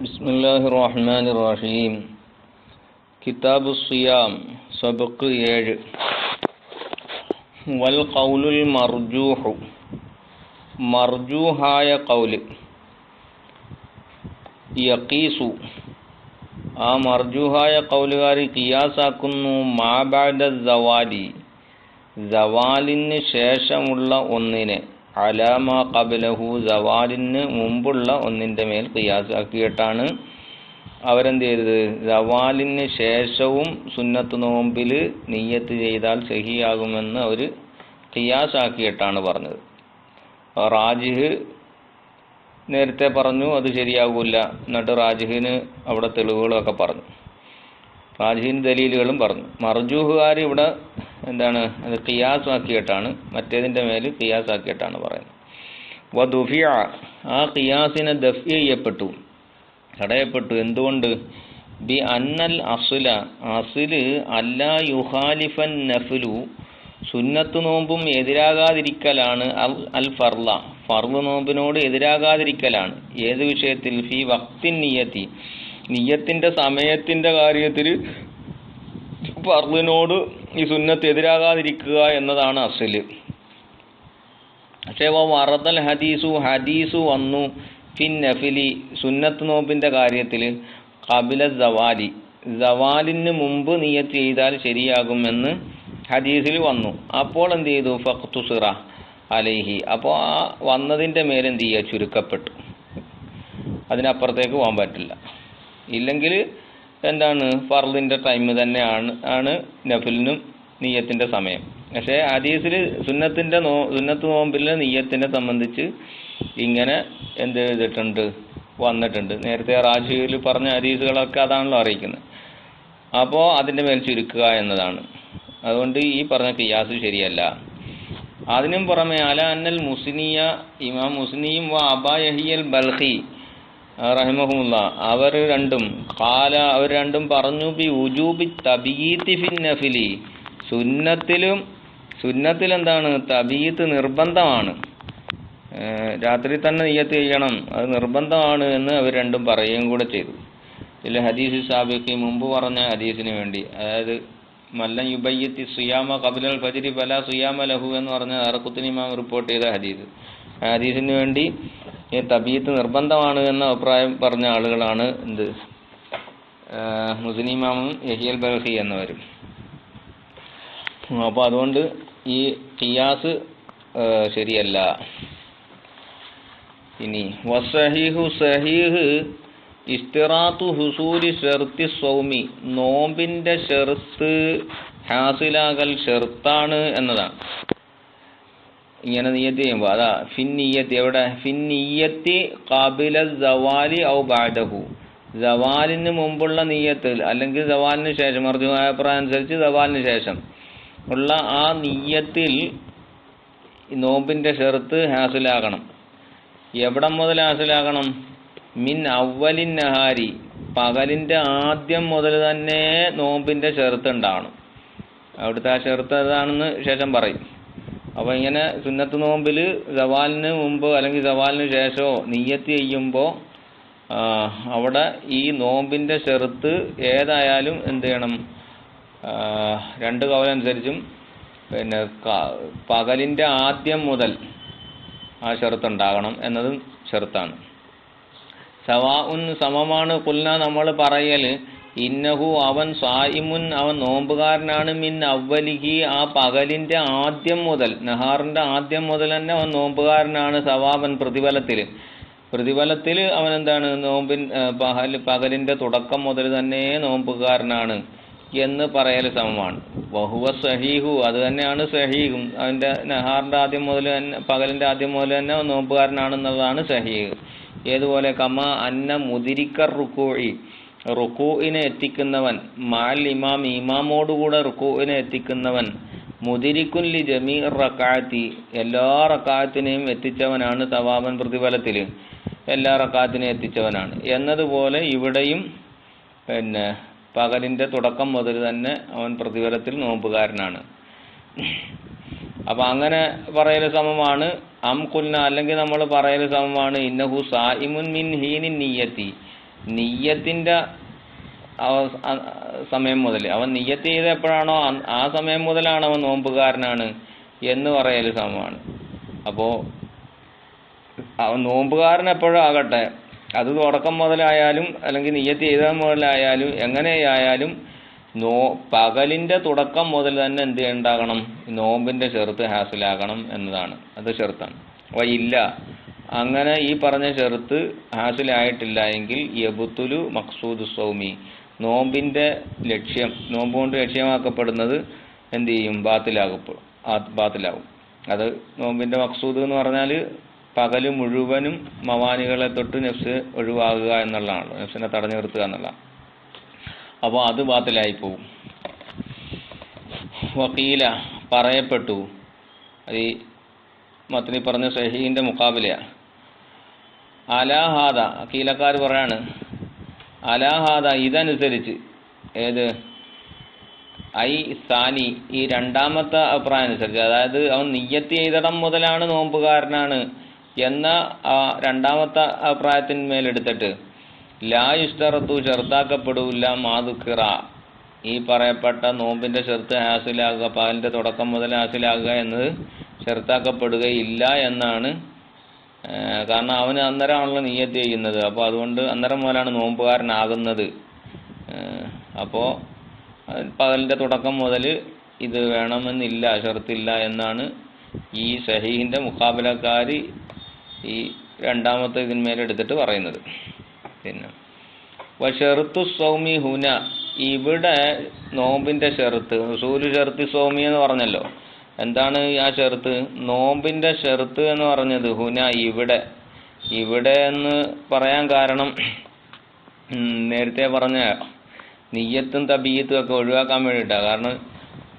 بسم الله الرحمن الرحيم കിതാബു സിയാം സബക്ക് ഏഴ് വൽ കൗലുൽ മർജൂഹു മർജൂഹായ കൗല് യക്കീസു ആ മർജൂഹായ കൗലുകാരി കിയാസാക്കുന്നു മാബാദ സവാലി സവാലിന് ശേഷമുള്ള ഒന്നിനെ അലാമ കബലഹു സവാലിന് മുമ്പുള്ള ഒന്നിന്റെ മേൽ കിയാസാക്കിയിട്ടാണ് അവരെന്ത് ചെയ്തത് സവാലിന് ശേഷവും സുന്നത്ത് നോമ്പിൽ നീയത്ത് ചെയ്താൽ സഹിയാകുമെന്ന് അവർ ഖിയാസാക്കിയിട്ടാണ് പറഞ്ഞത്. റാജിഹ് നേരത്തെ പറഞ്ഞു അത് ശരിയാകില്ല. എന്നിട്ട് റാജിഹിന് അവിടെ തെളിവുകളൊക്കെ പറഞ്ഞു. റാജിഹിന് ദലീലുകളും പറഞ്ഞു. മർജൂഹുകാർ ഇവിടെ എന്താണ്? അത് ഖിയാസാക്കിയിട്ടാണ്. മറ്റേതിന്റെ മേൽ ഖിയാസാക്കിയിട്ടാണ് പറയുന്നത്. വധുഫിയ ആ കിയാസിനെ ദഫ് ചെയ്യപ്പെട്ടു. തടയപ്പെട്ടു. എന്തുകൊണ്ട്? ബി അന്നൽ അസുല അസുൽ അല്ല യുഹാലിഫൻ നഫുലു സുന്നത്ത് നോമ്പും എതിരാകാതിരിക്കലാണ് അൽ അൽ ഫർല ഫർവ് നോമ്പിനോട് എതിരാകാതിരിക്കലാണ്. ഏത് വിഷയത്തിൽ? ഫി വക്തിൻ നിയത്തി. നിയത്തിന്റെ സമയത്തിന്റെ കാര്യത്തിൽ ഫർദിനോട് ഈ സുന്നത്ത് എതിരാകാതിരിക്കുക എന്നതാണ് അസൽ. പക്ഷേ വറദൽ ഹദീസു ഹദീസു വന്നു. ഫിൻ നഫിലി സുന്നത്ത് നോമ്പിന്റെ കാര്യത്തിൽ കപില സവാലി. സവാലിന് മുമ്പ് നീയത്ത് ചെയ്താൽ ശരിയാകുമെന്ന് ഹദീസിൽ വന്നു. അപ്പോൾ എന്ത് ചെയ്തു? ഫഖ്തുസിറ അലൈഹി. അപ്പോൾ ആ വന്നതിന്റെ മേലെന്ത് ചെയ്യുക? ചുരുക്കപ്പെട്ടു. അതിനപ്പുറത്തേക്ക് പോകാൻ പറ്റില്ല. ഇല്ലെങ്കിൽ എന്താണ്? ഫർദിന്റെ ടൈം തന്നെയാണ് ആണ് നഫിലിനും നീയത്തിന്റെ സമയം. പക്ഷേ ഹദീസിൽ സുന്നത്തിന്റെ നോ സുന്നത്ത് നോമ്പിലെ നീയത്തിനെ സംബന്ധിച്ച് ഇങ്ങനെ എന്ത് ചെയ്തിട്ടുണ്ട് വന്നിട്ടുണ്ട്. നേരത്തെ റാജിയിൽ പറഞ്ഞ ഹദീസുകളൊക്കെ അതാണല്ലോ അറിയിക്കുന്നത്. അപ്പോൾ അതിന്റെ മേൽ ചുരുക്കുക എന്നതാണ്. അതുകൊണ്ട് ഈ പറഞ്ഞ കിയാസ് ശരിയല്ല. അതിനും പുറമെ അല അന്നൽ മുസ്നിയ ഇമാം മുസ്നിയും വ അബായഹിയൽ ബൽഹി റഹിമഹുല്ല അവർ രണ്ടും കാല അവർ രണ്ടും പറഞ്ഞു ബി ഉജൂബി തബീത്തി ഫിൻ നഫിലി. സുന്നത്തിലും സുന്നത്തിൽ എന്താണ് തബീത്ത് നിർബന്ധമാണ് രാത്രി തന്നെ നെയ്യത്ത് ചെയ്യണം. അത് നിർബന്ധമാണ് എന്ന് അവർ രണ്ടും പറയുകയും കൂടെ ചെയ്തു. ഇതിൽ ഹദീസ് സാബിക്ക് മുമ്പ് പറഞ്ഞ ഹദീസിന് വേണ്ടി. അതായത് മല്ലൻ യുബയ്യത്തി സുയാമ കപിലൽ ഫജിരി ബല സുയാമ ലഹു എന്ന് പറഞ്ഞ അറക്കുത്തിന് ഇമാം റിപ്പോർട്ട് ചെയ്ത ഹദീസ്. ഹദീസിന് വേണ്ടി ഈ തബീത്ത് നിർബന്ധമാണ് എന്ന അഭിപ്രായം പറഞ്ഞ ആളുകളാണ് എന്ത്? മുസ്ലിമാമും യഹിയൽ ബൽഹി എന്നവരും. അപ്പോൾ അതുകൊണ്ട് ഈ ഖിയാസ് ശരിയല്ല. ഇനി വസഹീഹു സഹീഹ് ഇസ്തിറാത്തു ഹുസൂരി ഷെർത്തി സൗമി നോമ്പിന്റെ ഷെർത്ത് ഹാസിലാകൽ ഷെർത്താണ് എന്നതാണ്. ഇങ്ങനെ നീയത്ത് ചെയ്യുമ്പോൾ അതാ ഫിന്നീയത്ത് എവിടെ? ഫിൻ നീയത്തി കാബില ജവാലി ഔ ബാഡഹു ജവാലിന് മുമ്പുള്ള നീയത്തിൽ അല്ലെങ്കിൽ ജവാലിന് ശേഷം അർജുനായ അഭിപ്രായം അനുസരിച്ച് ജവാലിന് ശേഷം ഉള്ള ആ നീയത്തിൽ നോമ്പിന്റെ ഷെർത്ത് ഹാസിലാകണം. എവിടെ മുതൽ ഹാസിലാകണം? മിൻ അവലിൻ നഹാരി. പകലിന്റെ ആദ്യം മുതൽ തന്നെ നോമ്പിന്റെ ഷെർത്ത് ഉണ്ടാവണം. അവിടുത്തെ ആ ഷെർത്ത് ഏതാണെന്ന് ശേഷം പറയും. അപ്പോൾ ഇങ്ങനെ സുന്നത്ത് നോമ്പിൽ സവാലിന് മുമ്പ് അല്ലെങ്കിൽ സവാലിന് ശേഷമോ നീയത്ത് ചെയ്യുമ്പോൾ അവിടെ ഈ നോമ്പിന്റെ ചെറുത്ത് ഏതായാലും എന്ത് ചെയ്യണം? രണ്ട് കവലനുസരിച്ചും പിന്നെ പകലിന്റെ ആദ്യം മുതൽ ആ ഷെർത്ത് ഉണ്ടാകണം എന്നതും ചെറുത്താണ് സവാ ഉൻ സമമാണ്. കുൽന നമ്മൾ പറയൽ ഇന്നഹു അവൻ സായിമുൻ അവൻ നോമ്പുകാരനാണ് മിൻ അവലിഹി ആ പകലിന്റെ ആദ്യം മുതൽ നഹാറിന്റെ ആദ്യം മുതൽ തന്നെ അവൻ നോമ്പുകാരനാണ് സവാബൻ പ്രതിഫലത്തിൽ പ്രതിഫലത്തിൽ അവൻ എന്താണ് നോമ്പിൻ പകൽ പകലിന്റെ തുടക്കം മുതൽ തന്നെ നോമ്പുകാരനാണ് എന്ന് പറയൽ സമമാണ്. ബഹുവ സഹീഹു അത് തന്നെയാണ് സഹീഹും. അവന്റെ നഹാറിന്റെ ആദ്യം മുതൽ തന്നെ പകലിന്റെ ആദ്യം മുതൽ തന്നെ നോമ്പുകാരനാണെന്നുള്ളതാണ് സഹീഹ്. ഏതുപോലെ കമ അന്ന മുതിരിക്കർ റുക്കോഴി റുക്കൂവിനെ എത്തിക്കുന്നവൻ മാൽ ഇമാം ഇമാമോടുകൂടെ റുക്കൂവിനെ എത്തിക്കുന്നവൻ മുതിരിക്കുല്ലി ജമീ റക്കാത്തി എല്ലാ റക്കാത്തിനെയും എത്തിച്ചവനാണ് തവാബൻ പ്രതിഫലത്തിൽ എല്ലാ റക്കാത്തിനെയും എത്തിച്ചവനാണ്. എന്നതുപോലെ ഇവിടെയും പിന്നെ പകലിന്റെ തുടക്കം മുതൽ തന്നെ അവൻ പ്രതിഫലത്തിൽ നോമ്പുകാരനാണ്. അപ്പം അങ്ങനെ പറയൽ സമമാണ്. അം കുന്ന അല്ലെങ്കിൽ നമ്മൾ പറയൽ സമമാണ് ഇന്നഹു സായിമുൻ മിൻ ഹീനിൻ നീയത്തി നിയ്യത്തിന്റെ സമയം മുതൽ അവൻ നിയ്യത്ത് ചെയ്ത് എപ്പോഴാണോ ആ സമയം മുതലാണ് അവൻ നോമ്പുകാരനാണ് എന്ന് പറയൽ സമമാണ് അപ്പോൾ അവൻ നോമ്പുകാരൻ എപ്പോഴും ആകട്ടെ. അത് തുടക്കം മുതലായാലും അല്ലെങ്കിൽ നിയ്യത്ത് ചെയ്ത മുതലായാലും എങ്ങനെയായാലും നോ പകലിന്റെ തുടക്കം മുതൽ തന്നെ എന്ത് ഉണ്ടാകണം നോമ്പിന്റെ ചെറുത്ത് ഹാസിലാകണം എന്നതാണ്. അത് ചെറുത്താണ്. അപ്പോൾ ഇല്ല. അങ്ങനെ ഈ പറഞ്ഞ ചെറുത്ത് ഹാസിലായിട്ടില്ല എങ്കിൽ യബുത്തുലു മക്സൂദ് സൗമി. നോമ്പിന്റെ ലക്ഷ്യം നോമ്പ് കൊണ്ട് ലക്ഷ്യമാക്കപ്പെടുന്നത് എന്ത് ചെയ്യും? ബാത്തിലാകപ്പെടും. ആ ബാത്തിലാകും അത് നോമ്പിന്റെ മക്സൂദ് എന്ന് പറഞ്ഞാൽ പകൽ മുഴുവനും മവാനികളെ തൊട്ട് നെഫ്സ് ഒഴിവാകുക എന്നുള്ളതാണല്ലോ നെഫ്സിനെ തടഞ്ഞു നിർത്തുക എന്നുള്ളതാണ്. അപ്പോൾ അത് ബാത്തിലായി പോകും വക്കീല പറയപ്പെട്ടു ഈ മത്തിനി പറഞ്ഞ സഹീന്റെ മുക്കാബിലയാണ് അലാഹാദ കീലക്കാർ പറയാണ് അലാഹാദ ഇതനുസരിച്ച് ഏത്? ഐ സാനി ഈ രണ്ടാമത്തെ അഭിപ്രായം അനുസരിച്ച്. അതായത് അവൻ നിയ്യത്ത് ചെയ്തടം മുതലാണ് നോമ്പുകാരനാണ് എന്ന രണ്ടാമത്തെ അഭിപ്രായത്തിന്മേലെടുത്തിട്ട് ലാ ഇഷ്ടറത്തു ചെറുത്താക്കപ്പെടില്ല മാതുക്കിറ ഈ പറയപ്പെട്ട നോമ്പിന്റെ ചെറുത്ത് ഹാസിലാകുക പാലിന്റെ തുടക്കം മുതൽ ഹാസിലാകുക എന്നത് ചെറുത്താക്കപ്പെടുകയില്ല എന്നാണ് കാരണം അവന് അന്നേരമാണല്ലോ നീയത്ത് ചെയ്യുന്നത്. അപ്പോൾ അതുകൊണ്ട് അന്നേരം മുതലാണ് നോമ്പുകാരനാകുന്നത്. അപ്പോൾ പകലിന്റെ തുടക്കം മുതൽ ഇത് വേണമെന്നില്ല ഷർത്തില്ല എന്നാണ് ഈ സഹീഹിന്റെ മുഖാബിലക്കാർ ഈ രണ്ടാമത്തെ ഇതിന്മേലെടുത്തിട്ട് പറയുന്നത്. പിന്നെ ഷെറുത്തു സൗമി ഹുന ഇവിടെ നോമ്പിന്റെ ഷെറുത്ത് സൂര്യ ഷെറുത്തി സൗമി എന്ന് പറഞ്ഞല്ലോ. എന്താണ് ആ ഷെർത്ത്? നോമ്പിന്റെ ഷെർത്ത് എന്ന് പറഞ്ഞത് ഹുന ഇവിടെ. ഇവിടെ എന്ന് പറയാൻ കാരണം നേരത്തെ പറഞ്ഞ നെയ്യത്തും തബീയത്തും ഒക്കെ ഒഴിവാക്കാൻ വേണ്ടിയിട്ടാണ് കാരണം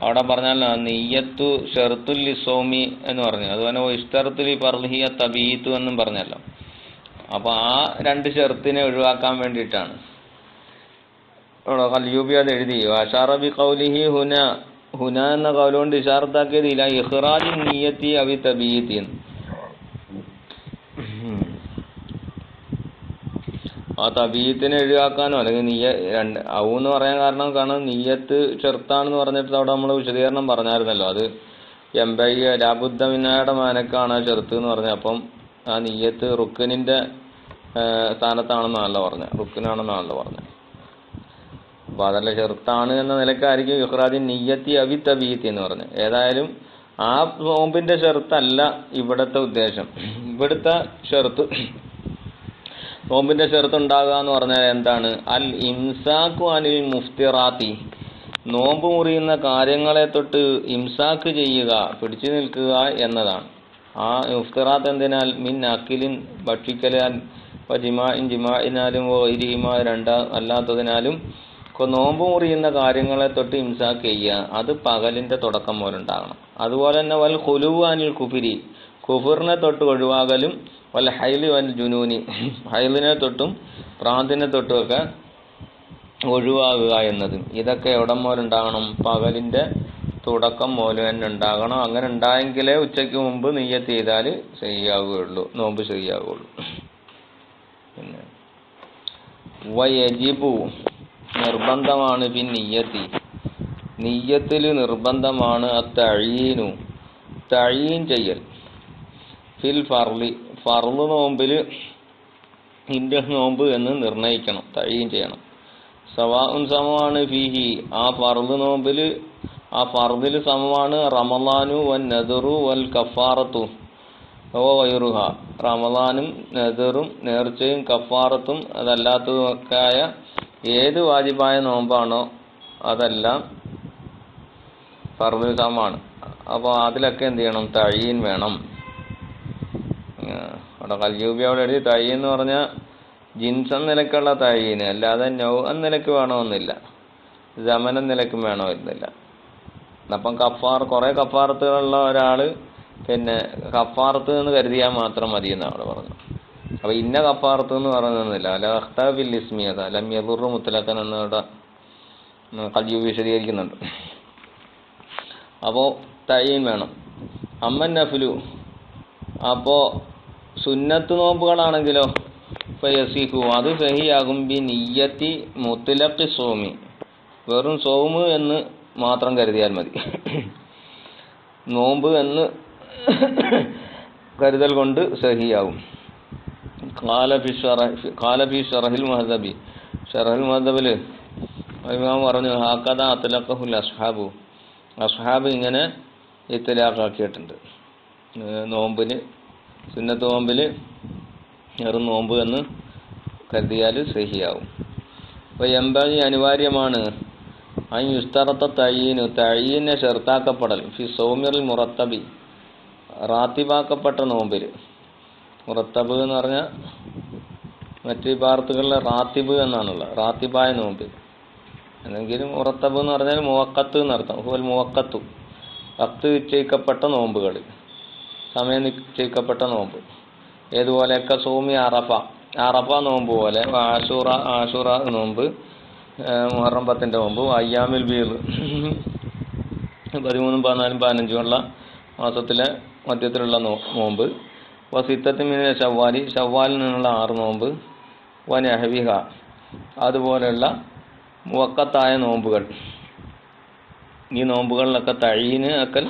അവിടെ പറഞ്ഞല്ലോ നെയ്യത്തു ഷെർത്തുൽ ലിസോമി എന്ന് പറഞ്ഞു. അതുപോലെ ഇഷ്ടർത്തുൽ പർഹിയ തബീത്തു എന്നും പറഞ്ഞല്ലോ. അപ്പോൾ ആ രണ്ട് ഷെർത്തിനെ ഒഴിവാക്കാൻ വേണ്ടിയിട്ടാണ്. അത് എഴുതി ഹുന ഹുന എന്ന കൗലുകൊണ്ട് ഇഷാർത്താക്കിയത് ഇല്ല ഇഹ്റാജി നീയത്തി അവി തബീത്തി ആ തബീത്തിനെ ഒഴിവാക്കാനോ അല്ലെങ്കിൽ നീയ രണ്ട് ഔ എന്ന് പറയാൻ കാരണം കാരണം നീയത്ത് ചെറുത്താണെന്ന് പറഞ്ഞിട്ട് അവിടെ നമ്മൾ വിശദീകരണം പറഞ്ഞായിരുന്നല്ലോ. അത് എംബൈ ലാബുദ്ധമിനായുടെ മാനക്കാണ് ചെറുത്ത് എന്ന് പറഞ്ഞത്. അപ്പം ആ നീയത്ത് റുക്കനിന്റെ സ്ഥാനത്താണെന്നാണല്ലോ പറഞ്ഞത്. റുക്കനാണെന്നാണല്ലോ പറഞ്ഞത്. അപ്പൊ അതല്ല ചെറുത്താണ് എന്ന നിലക്കായിരിക്കും ഇഹ്റാജി നീയത്തി അവി തബീത്തി എന്ന് പറഞ്ഞത്. ഏതായാലും ആ നോമ്പിന്റെ ഷെർത്തല്ല ഇവിടുത്തെ ഉദ്ദേശം. ഇവിടുത്തെ ഷെർത്ത് നോമ്പിന്റെ ഷെർത്ത് ഉണ്ടാകുക എന്ന് പറഞ്ഞാൽ എന്താണ്? അൽ ഇംസാഖു അനിൽ മുഫ്തിറാത്തി. നോമ്പ് മുറിയുന്ന കാര്യങ്ങളെ തൊട്ട് ഇംസാക്ക് ചെയ്യുക പിടിച്ചു നിൽക്കുക എന്നതാണ്. ആ മുഫ്തിറാത്ത് എന്തിനാൽ? മിൻ അക്കിലിൻ ഭക്ഷിക്കലാൽ ജിമാൻ ജിമാഇനാലും വൈരിഹിമ രണ്ടാ അല്ലാത്തതിനാലും നോമ്പ് മുറിയുന്ന കാര്യങ്ങളെ തൊട്ട് ഇംസാക്ക് ചെയ്യുക അത് പകലിന്റെ തുടക്കം പോലെ ഉണ്ടാകണം. അതുപോലെ തന്നെ വൽ ഹുലുവ് അനിൽ കുഫിരി കുഫിറിനെ തൊട്ട് ഒഴിവാകലും വൽ ഹൈലി വൽ ജുനൂനി ഹൈലിനെ തൊട്ടും പ്രാന്തിനെ തൊട്ടും ഒക്കെ ഒഴിവാകുക എന്നതും. ഇതൊക്കെ എവിടം ഉണ്ടാകണം? പകലിന്റെ തുടക്കം പോലെ തന്നെ ഉണ്ടാകണം. അങ്ങനെ ഉണ്ടായെങ്കിലേ ഉച്ചയ്ക്ക് മുമ്പ് നെയ്യത്ത് ചെയ്താൽ ശരിയാവുകയുള്ളൂ നോമ്പ് ശരിയാവുകയുള്ളൂ. പിന്നെ വയജിബു നിർബന്ധമാണ് പിൻ നീയത്തി നിയ്യത്തിൽ നിർബന്ധമാണ് തഴീനു തഴീൻ ചെയ്യൽ. ഫിൽ ഫർലി ഫർൾ നോമ്പിൽ ഇന്റെ നോമ്പ് എന്ന് നിർണയിക്കണം. തഴീൻ ചെയ്യണം. സവാഉൻ സമമാണ് ഫിഹി. ആ ഫർദ് നോമ്പിൽ ആ ഫർദിൽ സമമാണ് റമലാനു വൻ നദറു വൽ കഫാറത്തു ഓ വൈറുഹ. റമലാനും നദറും നേർച്ചയും കഫാറത്തും അതല്ലാത്തതുമൊക്കെയായ ഏത് വാജിബായ നോമ്പാണോ അതെല്ലാം ഫർദിൽ അപ്പോൾ അതിലൊക്കെ എന്ത് ചെയ്യണം? തഴീൻ വേണം. അവിടെ കൽജൂബി അവിടെ എഴുതി തഴീൻ എന്ന് പറഞ്ഞാൽ ജിൻസ് എന്ന നിലക്കുള്ള തഴീന് അല്ലാതെ നൗ എന്ന നിലയ്ക്ക് വേണമെന്നില്ല. ജമൻ നിലക്കും വേണമെന്നില്ല. അപ്പം കഫാർ കുറേ കഫാർത്തുകളുള്ള ഒരാൾ പിന്നെ കഫാർത്ത് എന്ന് കരുതിയാൽ മാത്രം മതി എന്നാണ് അവിടെ പറഞ്ഞത്. അപ്പൊ ഇന്ന കഫാറത്ത് എന്ന് പറയുന്നില്ല അല്ല അഖ്താബിൽ ഇസ്മിയത ലം യദുറു മുത്തലക്കൻ എന്നിവിടെ കൽജു വിശദീകരിക്കുന്നുണ്ട്. അപ്പോൾ തയ്യീൻ വേണം. അമ്മൻ നഫിലു. അപ്പോൾ സുന്നത്ത് നോമ്പുകളാണെങ്കിലോ ഫയസിഹു അത് സഹിയാകും ബി നിയ്യത്തി മുത്തലക്ക് സോമി. വെറും സോമ് എന്ന് മാത്രം കരുതിയാൽ മതി. നോമ്പ് എന്ന് കരുതൽ കൊണ്ട് സഹിയാവും ഇമാം പറഞ്ഞു ഹാക്കഥ അസ്ഹാബു അസ്ഹാബ് ഇങ്ങനെ ഇത്തലാഖാക്കിയിട്ടുണ്ട്. നോമ്പിന് സുന്നത്ത് നോമ്പിൽ വെറും നോമ്പ് എന്ന് കരുതിയാൽ സഹിയാവും. അപ്പോൾ എംബാജി അനിവാര്യമാണ് അൻ യുസ്തറത്ത തയ്യീന് തയ്യീനെ ചെറുത്താക്കപ്പെടൽ ഫി സൗമ്യറിൽ മുറത്തബി റാത്തിബാക്കപ്പെട്ട നോമ്പിൽ മുറത്തബ് എന്ന് പറഞ്ഞാൽ മറ്റു വിഭാഗത്തുകളിലെ റാത്തിബ് എന്നാണുള്ളത്. റാത്തിബായ നോമ്പ് എന്നെങ്കിലും മുറത്തബ് എന്ന് പറഞ്ഞാൽ മുവക്കത്ത് എന്നർത്ഥം. ഹുവൽ മുവക്കത്തു. വക്ത് നിശ്ചയിക്കപ്പെട്ട നോമ്പുകൾ. സമയം നിശ്ചയിക്കപ്പെട്ട നോമ്പ്. ഏതുപോലെയൊക്കെ സോമി അറഫ. അറഫ നോമ്പ് പോലെ ആഷൂറ ആഷൂറ നോമ്പ് മുഹറം നോമ്പ് അയ്യാമിൽ ബീർ. പതിമൂന്നും പതിനാലും പതിനഞ്ചും ഉള്ള മാസത്തിലെ മധ്യത്തിലുള്ള നോമ്പ്. വസിത്തത്തിമിനെ ഷവ്വാലി ഷവ്വാലിൽ നിന്നുള്ള ആറ് നോമ്പ് വനഹവിഹ അതുപോലെയുള്ള മുവക്കത്തായ നോമ്പുകൾ. ഈ നോമ്പുകളിലൊക്കെ തഴീന് അക്കൽ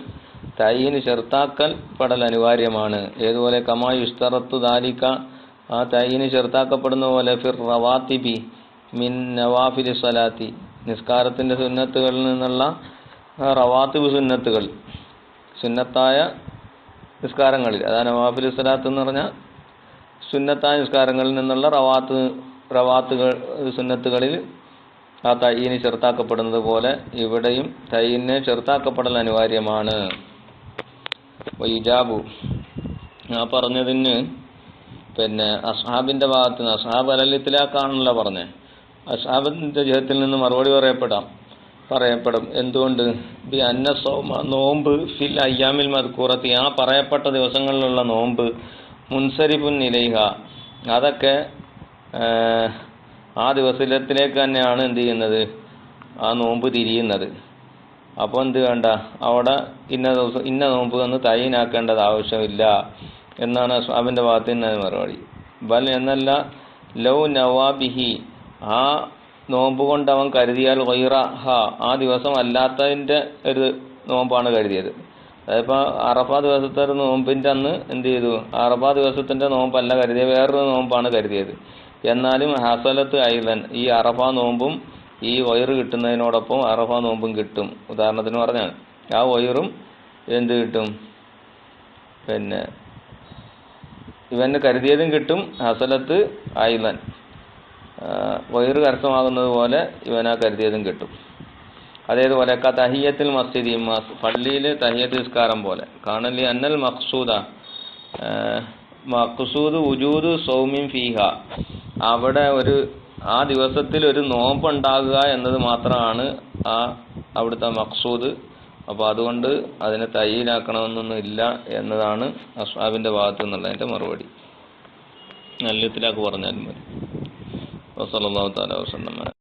തൈന് ചെറുത്താക്കൽ പടൽ അനിവാര്യമാണ്. ഏതുപോലെ കമായി യുസ്തറത്തു ദാലിക്ക ആ തൈന് ചെറുത്താക്കപ്പെടുന്ന പോലെ ഫിർ റവാത്തിബി മിൻ നവാഫിലി സ്വലാത്തി നിസ്കാരത്തിന്റെ സുന്നത്തുകളിൽ നിന്നുള്ള റവാത്തിബ് സുന്നത്തുകൾ. സുന്നത്തായ നിസ്കാരങ്ങളിൽ. അതായത് നവാഫിൽ സ്വലാത്ത് എന്ന് പറഞ്ഞാൽ സുന്നത്തായ നിസ്കാരങ്ങളിൽ നിന്നുള്ള റവാത്ത് റവാത്തുകൾ സുന്നത്തുകളിൽ ആ തയ്യന് ചെറുത്താക്കപ്പെടുന്നത് പോലെ ഇവിടെയും തയ്യന് ചെറുത്താക്കപ്പെടൽ അനിവാര്യമാണ്. വൈജാബു ഞാൻ പറഞ്ഞതിന് പിന്നെ അസ്ഹാബിന്റെ ഭാഗത്ത് നിന്ന് അസ്ഹാബ് അലലിത്തിലാക്കാണല്ലോ പറഞ്ഞേ. അസ്ഹാബിന്റെ ജഹത്തിൽ നിന്ന് മറുപടി പറയപ്പെടാം. പറയപ്പെടും. എന്തുകൊണ്ട്? ബി അന്ന സോമ നോമ്പ് ഫിൽ അയ്യാമിൽ മദ്കൂറത്തി ആ പറയപ്പെട്ട ദിവസങ്ങളിലുള്ള നോമ്പ് മുൻസരിഫുൻ നിലയുക അതൊക്കെ ആ ദിവസത്തിലേക്ക് തന്നെയാണ് എന്ത് ചെയ്യുന്നത്? ആ നോമ്പ് തിരിയുന്നത്. അപ്പോൾ എന്ത് വേണ്ട? അവിടെ ഇന്ന ദിവസം ഇന്ന നോമ്പ് എന്ന് തയ്യനാക്കേണ്ടത് ആവശ്യമില്ല എന്നാണ് അവന്റെ ഭാഗത്ത് നിന്ന് മറുപടി. ബൽ എന്നല്ല ലൗ നവാബിഹി. ആ നോമ്പ് കൊണ്ട് അവൻ കരുതിയാൽ വൈറ ഹ ആ ദിവസം അല്ലാത്തതിന്റെ ഒരു നോമ്പാണ് കരുതിയത്. അതിപ്പോൾ അറഫ ദിവസത്തെ ഒരു നോമ്പിന്റെ അന്ന് എന്ത് ചെയ്തു? അറഫ ദിവസത്തിന്റെ നോമ്പല്ല കരുതിയത് വേറൊരു നോമ്പാണ് കരുതിയത്. എന്നാലും ഹസലത്ത് ഐലൻ ഈ അറഫ നോമ്പും ഈ വയറ് കിട്ടുന്നതിനോടൊപ്പം അറഫ നോമ്പും കിട്ടും. ഉദാഹരണത്തിന് പറഞ്ഞാൽ ആ വയറും എന്ത് കിട്ടും? പിന്നെ ഇവന് കരുതിയതും കിട്ടും ഹസലത്ത് ഐലൻ. വയറ് കരസ്ഥമാകുന്നത് പോലെ ഇവനാ കരുതിയതും കിട്ടും. അതേപോലെ ക തഹിയത്തിൽ മസ്ജിദ് മസ് പള്ളിയിൽ തഹിയത്ത് നിസ്കാരം പോലെ. കാണലി അന്നൽ മഖ്സൂദ മഖ്സൂദ് ഉജൂദ് സൗമിൻ ഫീഹ. അവിടെ ഒരു ആ ദിവസത്തിൽ ഒരു നോമ്പുണ്ടാകുക എന്നത് മാത്രമാണ് ആ അവിടുത്തെ മഖ്സൂദ്. അപ്പോൾ അതുകൊണ്ട് അതിനെ തയ്യിലാക്കണമെന്നൊന്നും ഇല്ല എന്നതാണ് അസ്ഹാബിന്റെ ഭാഗത്തു നിന്നുള്ളതിന്റെ മറുപടി. നല്ലത്തിലാക്ക് പറഞ്ഞാലും മതി. وصلى الله تعالى وسلم. على